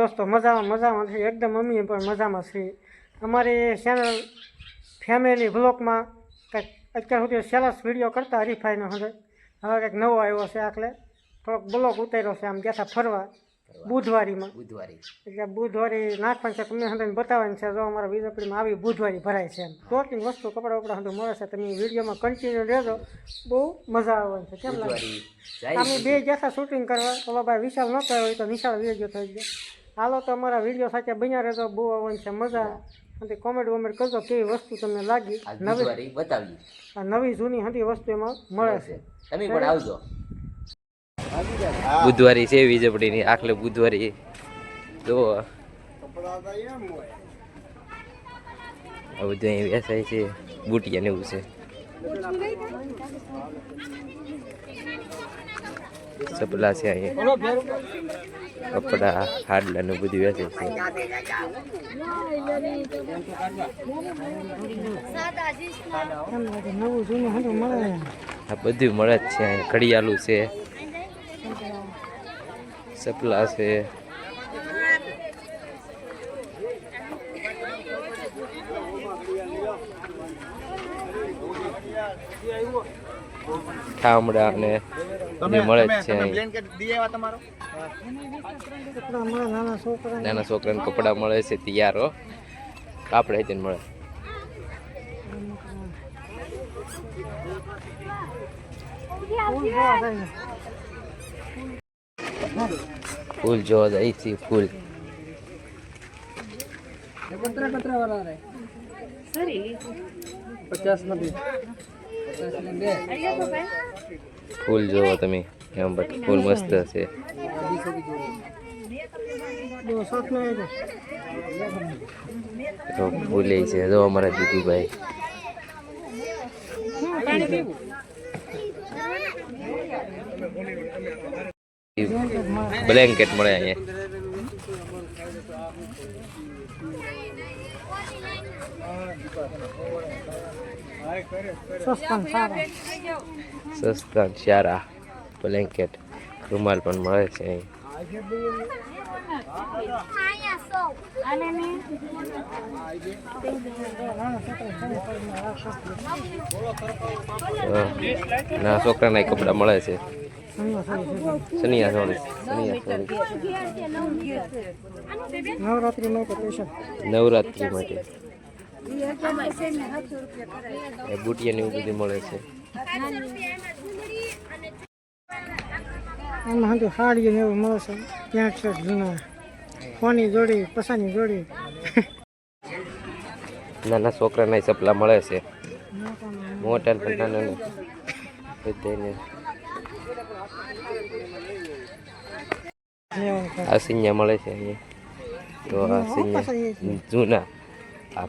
દોસ્તો મજામાં મજામાં છે. એકદમ મમ્મી પણ મજામાં છીએ અમારી ચેનલ ફેમિલી બ્લોકમાં કંઈક અત્યાર સુધી સેલસ વીડિયો કરતા હરીફાઈનો હવે. હવે કંઈક નવો આવ્યો છે આખલે. થોડોક બ્લોક ઉતાર્યો છે આમ ગયા ફરવા બુધવારીમાં. બુધવારી. એટલે બુધવારી નાખવાનું છે તમને હંધાને બતાવવાનું છે જો અમારા વીજપડીમાં આવી બુધવારી ભરાય છે એમ. ટોટલી વસ્તુ કપડાં વપડા હંધું મળે છે તમે વિડીયોમાં કન્ટિન્યુ રહેજો. બહુ મજા આવવાની છે. કેમ લાગે? અમે બે જતા શૂટિંગ કરવા. ઓલો ભાઈ વિશાલ ન કર્યો હોય તો નિશાળ વીડિયો થઈ ગયો. હાલો તો અમારા વીડિયો સાથે બન્યા રહેતો બહુ આવવાની છે મજા. અને કોમેન્ટ વોમેન્ટ કરજો કેવી વસ્તુ તમને લાગી. નવી બતાવી આ નવી જૂની હતી વસ્તુ એમાં મળે છે. તમે પણ આવજો. બુધવારી છે વીજપડીની આખલે બુધવારી. જો આ બધું અહીં વેસાય છે બુટિયા ને એવું છે. ચપલા છે અહીંયા. કપડા હાડલા ને બધું વેચે છે. આ બધું મળે જ છે ઘડિયાળું છે, સપલા છે. ઠામડા અને બધું મળે જ છે નાના છોકરા નાના છોકરાને કપડાં મળે છે તૈયારો હો. કાપડે તેને મળે. ફૂલ જોવા જાય છે ફૂલ. પચાસ નથી ફૂલ જોવો તમે. એમ બટ ફૂલ મસ્ત આવ્યો તો ફૂલે છે. જો અમારા દીદુભાઈ. બ્લેન્કેટ મળે અહીંયા. સસ્તા સારા. બ્લેન્કેટ રૂમાલ પણ મળે છે અહીં. ના છોકરાના કપડાં મળે છે. સનિયા નવરાત્રી માટે. નવરાત્રી માટે. એ બુટિયા ને એવું બધું મળે છે. આમાં તો સાડી ને એવું મળે છે. પેન્ટ શર્ટ જૂના. ફોની જોડી પસાની જોડી. નાના છોકરાના ચપલા મળે છે. મોટા પણ નાના બધાને આ સિંયા મળે છે અહીંયા. તો આ સિંયા જૂના. આ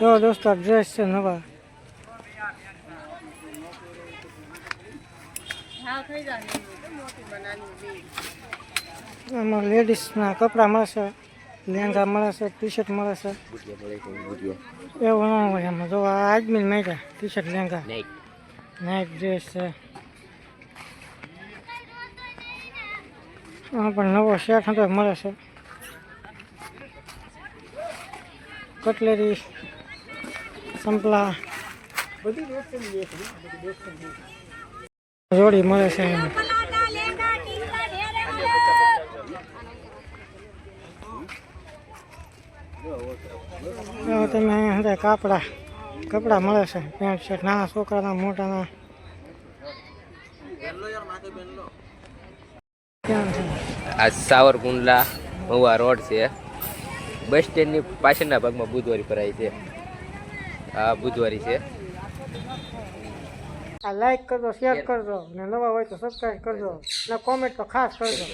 જો દોસ્તો ડ્રેસ છે નવા આમાં લેડીઝના કપડાં મળે છે લેંગા મળે છે ટી શર્ટ મળે છે એવું ન હોય એમાં જો આદમી મેળા ટી શર્ટ લેંગા નાઇટ ડ્રેસ છે આ પણ નવો શેઠ મળે છે કટલેરી, સંપલા. જોડી મળે છે હવે તમે હંધે કાપડા, કપડાં મળે છે, પેન્ટ શર્ટ, નાના છોકરાના, મોટાના. આ સાવરકુંડલા મહુવા રોડ છે. બસ સ્ટેન્ડની પાછળના ભાગમાં બુધવારી ભરાય છે. આ બુધવારી છે. આ લાઈક કરજો શેર કરજો ને નવા હોય તો સબસ્ક્રાઈબ કરજો ને કોમેન્ટ તો ખાસ કરજો.